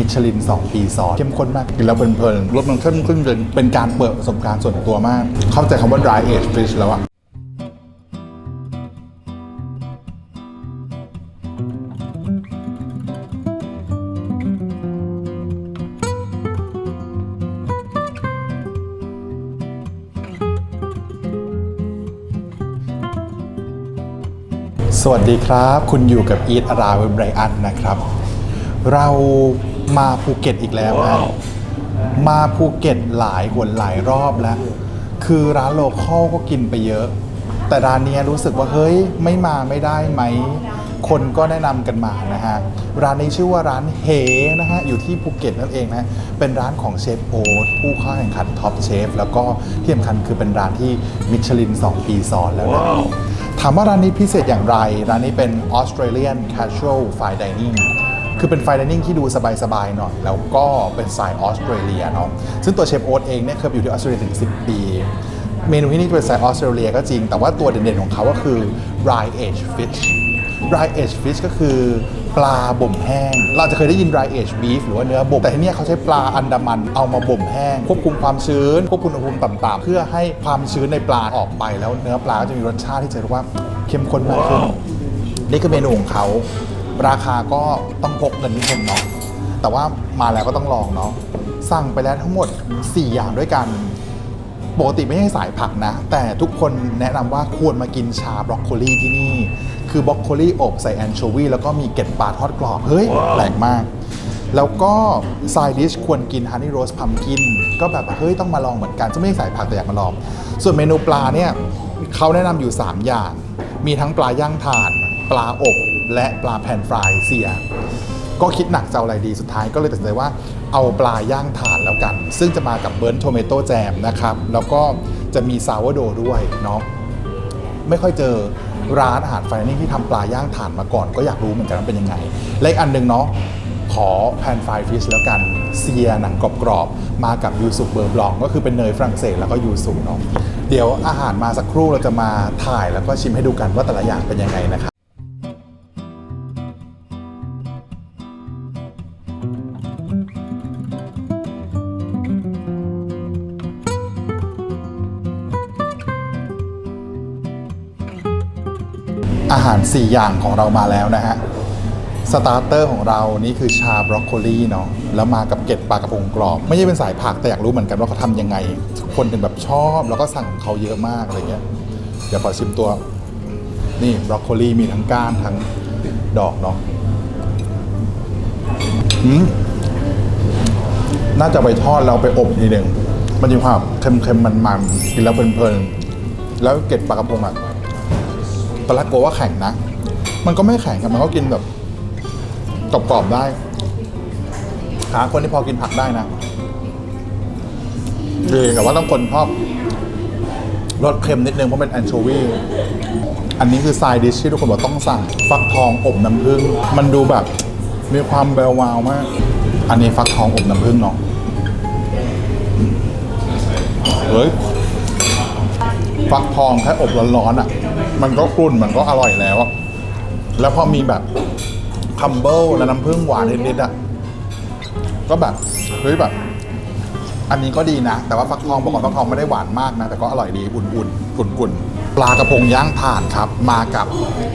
มิชลิน 2 ปีซ้อนเข้มข้นมากกินแล้วเพลินๆรสมันเข้มขึ้นจนเป็นการเปิดประสบการณ์ส่วนตัวมาก เข้าใจคำว่า dry aged fish แล้วอะสวัสดีครับ คุณอยู่กับอีทอาราเวบไรอันนะครับ เรา มาภูเก็ตอีกแล้วนะ มาภูเก็ตหลายหนหลายรอบแล้ว คือร้านโลคอลก็กินไปเยอะ แต่ร้านเนี้ยรู้สึกว่าเฮ้ยไม่มาไม่ได้ไหม คนก็แนะนำกันมานะฮะ ร้านนี้ชื่อว่าร้านเฮนะฮะ อยู่ที่ภูเก็ตนั่นเองนะ เป็นร้านของเชฟโอ๊ตผู้เข้าแข่งขันท็อปเชฟแล้วก็ที่สำคัญคือเป็นร้านที่มิชลิน 2 ปีซ้อนแล้วนะถามว่าร้านนี้พิเศษอย่างไร ร้านนี้เป็น Australian Casual Fine Dining คือเป็น Fine Dining ที่ดูสบายๆหน่อยแล้วก็เป็นสายออสเตรเลียเนาะซึ่งตัวเชฟโอ๊ตเองเนี่ยเคยอยู่ที่ออสเตรเลียถึง 10 ปี เมนูที่นี่เป็นสายออสเตรเลียก็จริง แต่ว่าตัวเด่นๆของเขาก็คือ dry aged fish dry aged fish ก็คือปลาบ่มแห้ง เราจะเคยได้ยิน dry aged beef หรือว่าเนื้อบ่ม แต่ที่เนี่ยเขาใช้ปลาอันดามันเอามาบ่มแห้ง ควบคุมความชื้น ควบคุมอุณหภูมิต่ำๆเพื่อให้ความชื้นในปลาออกไป แล้วเนื้อปลาก็จะมีรสชาติที่จะเรียกว่าเข้มข้นมากขึ้นนี่คือเมนูของเขา ราคาก็ต้องพกเงินนิดนึงเนาะแต่ว่ามาแล้วก็ต้องลองเนาะสั่งไปแล้วทั้งหมด 4 อย่างด้วยกัน ปกติไม่ใช่สายผักนะ แต่ทุกคนแนะนำว่าควรมากินชาบรอกโคลีที่นี่ คือบรอกโคลีอบใส่แอนโชวีแล้วก็มีเกล็ดปลาทอดกรอบ เฮ้ย แปลกมาก แล้วก็ไซดิชควรกินฮันนี่โรสพัมกิน ก็แบบ เฮ้ย ต้องมาลองเหมือนกันจะไม่ใช่สายผักแต่อยากมาลอง ส่วนเมนูปลาเนี่ยเขาแนะนำอยู่ 3 อย่าง มีทั้งปลาย่างถ่าน ปลาอบ และปลาแผ่นฟรายเสีย ก็คิดหนักจะเอาอะไรดีสุดท้ายก็เลยตัดสินใจว่าเอาปลาย่างถ่านแล้วกัน ซึ่งจะมากับเบิร์นโทเมโต้แจมนะครับ แล้วก็จะมีซาวโดด้วยเนาะไม่ค่อยเจอร้านอาหารไฟนิ่งที่ทำปลาย่างถ่านมาก่อน ก็อยากรู้เหมือนกันว่าเป็นยังไงและอีกอันหนึ่งเนาะขอแพนไฟฟิชแล้วกันเซียหนังกรอบๆมากับยูสุเบอร์บลอง ก็คือเป็นเนยฝรั่งเศสแล้วก็ยูสุเนาะเดี๋ยวอาหารมาสักครู่เราจะมาถ่ายแล้วก็ชิมให้ดูกันว่าแต่ละอย่างเป็นยังไงนะครับ อาหาร 4 อย่างของเรามาแล้วนะฮะ สตาร์เตอร์ของเรานี่คือชาบรอกโคลีเนาะ แล้วมากับเกล็ดปลากระพงกรอบ ไม่ใช่เป็นสายผักแต่อยากรู้เหมือนกันว่าเขาทำยังไง คนถึงแบบชอบแล้วก็สั่งของเขาเยอะมากอะไรเงี้ย เดี๋ยวขอชิมตัว นี่บรอกโคลีมีทั้งก้านทั้งดอกเนาะอืมน่าจะไปทอดแล้วไปอบทีหนึ่งมันมีความเค็มๆมันๆกินแล้วเพลินๆ แล้วเกล็ดปลากระพงอะ ตอนแรกกลัวว่าแข็งนะ มันก็ไม่แข็งครับมันก็กินแบบกรอบๆได้หาคนที่พอกินผักได้นะดีแต่ว่าต้องคนชอบรสเค็มนิดนึงเพราะเป็นแอนโชวีอันนี้คือไซดิชที่ทุกคนบอกต้องสั่ง ฟักทองอบน้ำผึ้งมันดูแบบมีความแวววาวมาก อันนี้ฟักทองอบน้ำผึ้งเนาะเฮ้ยฟักทองแค่อบร้อนๆอะ มันก็กรุ่นมันก็อร่อยแล้วอะแล้วพอมีแบบคัมเบิลและน้ำผึ้งหวานนิดๆอะก็แบบเฮ้ยแบบ อันนี้ก็ดีนะ แต่ว่าฟักทองปกติฟักทองไม่ได้หวานมากนะ แต่ก็อร่อยดีอุ่นๆกุ่นๆปลากระพงย่างถ่านครับ มากับ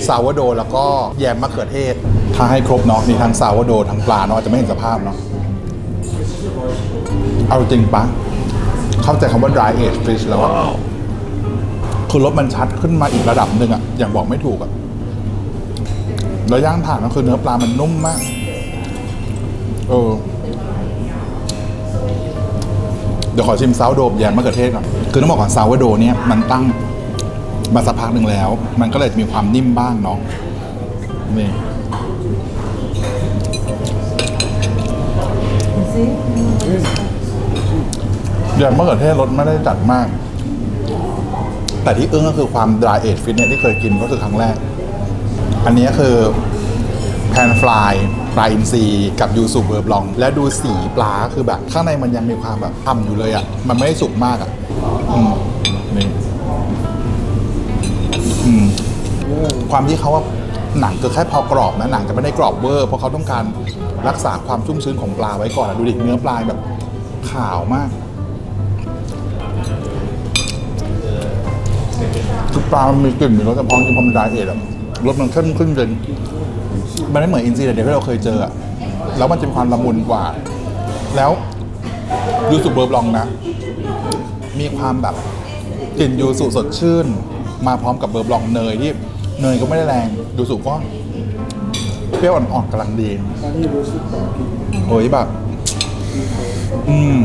ซาวโดแล้วก็แยมมะเขือเทศ ถ้าให้ครบเนาะมีทั้งซาวโดทั้งปลาเนาะจะไม่เห็นสภาพเนาะเอาจริงปะเข้าใจคำว่า dry aged fish แล้วอะ คือรสมันชัดขึ้นมาอีกระดับหนึ่งอะอย่างบอกไม่ถูกอะแล้วย่างถ่านก็คือเนื้อปลามันนุ่มมาก เออ เดี๋ยวขอชิมซาวโดบแยมมะเขือเทศก่อน คือต้องบอกก่อนซาวโดเนี่ยมันตั้งมาสักพักหนึ่งแล้ว มันก็เลยมีความนิ่มบ้างเนาะ นี่แยมมะเขือเทศรสไม่ได้จัดมาก แต่ที่อึ้งก็คือความ dry age fish เนี่ยที่เคยกินก็คือครั้งแรก อันนี้คือแพนฟลายปลาอินทรีกับยูสุเบอร์บลอง และดูสีปลาคือแบบ ข้างในมันยังมีความแบบทำอยู่เลยอะ่ะ มันไม่ได้สุกมากอะ่ะอืมนี่อืมความที่เขาว่าหนังคือแค่พอกรอบนะหนังจะไม่ได้กรอบเวอร์เพราะเขาต้องการรักษาความชุ่มชื้นของปลาไว้ก่อนดูดิเนื้อปลาแบบขาวมาก คือปลามันมีกลิ่นมีรสแต่พอกินพอมันดายเอทอะรสมันเข้มขึ้นเลยมันไม่เหมือนอินซีเดียวที่เราเคยเจออะแล้วมันจะมีความละมุนกว่า แล้วยูสุเบอร์บลองนะ มีความแบบกลิ่นยูสุสดชื่น มาพร้อมกับเบอร์บลองเนยที่เนยก็ไม่ได้แรงยูสุก็เปรี้ยวอ่อนๆกำลังดีโอ้ยแบบ อืม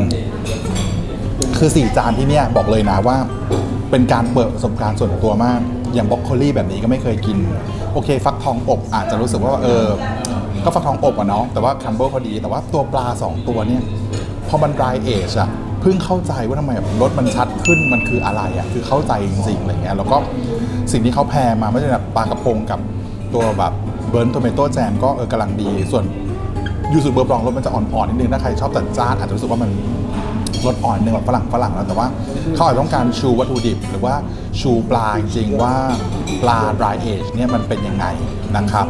คือสี่จานที่เนี่ยบอกเลยนะว่า เป็นการเปิดประสบการณ์ส่วนตัวมาก อย่างบรอกโคลี่แบบนี้ก็ไม่เคยกิน โอเค ฟักทองอบอาจจะรู้สึกว่าเออ ก็ฟักทองอบอะเนาะ แต่ว่าคัมเบิลพอดี แต่ว่าตัวปลาสองตัวเนี่ย พอมัน dry age อะเพิ่งเข้าใจว่าทำไมแบบรสมันชัดขึ้นมันคืออะไรอะคือเข้าใจจริงๆอะไรเงี้ย แล้วก็สิ่งที่เขาแพรมาไม่ใช่แบบปลากระพงกับตัวแบบเบิร์นโทเมโต้แจมก็เออกำลังดี ส่วนยูสุเบอร์บลองรสมันจะอ่อนๆนิดนึง ถ้าใครชอบจัดจ้านอาจจะรู้สึกว่ามัน รสอ่อนหนึ่งแบบฝรั่งฝรั่งแล้วแต่ว่าเขาอาจจะต้องการชูวัตถุดิบ หรือว่าชูปลาจริงๆว่าปลา dry age เนี่ยมันเป็นยังไงนะครับ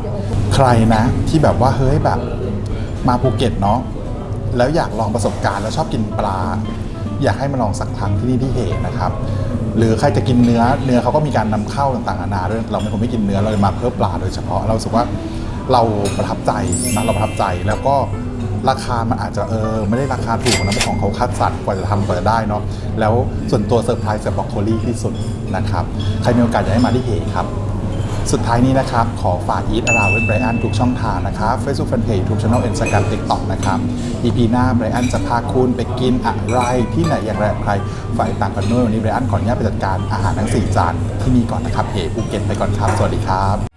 ใครนะที่แบบว่าเฮ้ยแบบมาภูเก็ตเนาะแล้วอยากลองประสบการณ์แล้วชอบกินปลา อยากให้มาลองสักครั้งที่นี่ที่เหนะครับ หรือใครจะกินเนื้อเนื้อเขาก็มีการนำเข้าต่างๆนานาด้วยเราเป็นคนไม่กินเนื้อเราเลยมาเพื่อปลาโดยเฉพาะเราสึกว่าเราประทับใจนะเราประทับใจแล้วก็ ราคามันอาจจะเออไม่ได้ราคาถูกนะเพราะของเขาคัดสรรกว่าจะทำกว่าจะได้เนาะแล้วส่วนตัวเซอร์ไพรส์กับบรอกโคลีที่สุดนะครับ ใครมีโอกาสอยากให้มาที่เหครับ สุดท้ายนี้นะครับ ขอฝากอีทอาราเวนไบรอันทุกช่องทางนะครับ Facebook Fanpage ทุกช่องอินสตาแกรมติ๊กต็อกนะครับ EP หน้าไบรอันจะพาคุณไปกินอะไรที่ไหนอย่างไรใครฝ่ายต่างกันด้วยวันนี้ไบรอันขออนุญาตไปจัดการอาหารทั้ง 4 จานที่นี่ก่อนนะครับเหภูเก็ตไปก่อนครับ สวัสดีครับ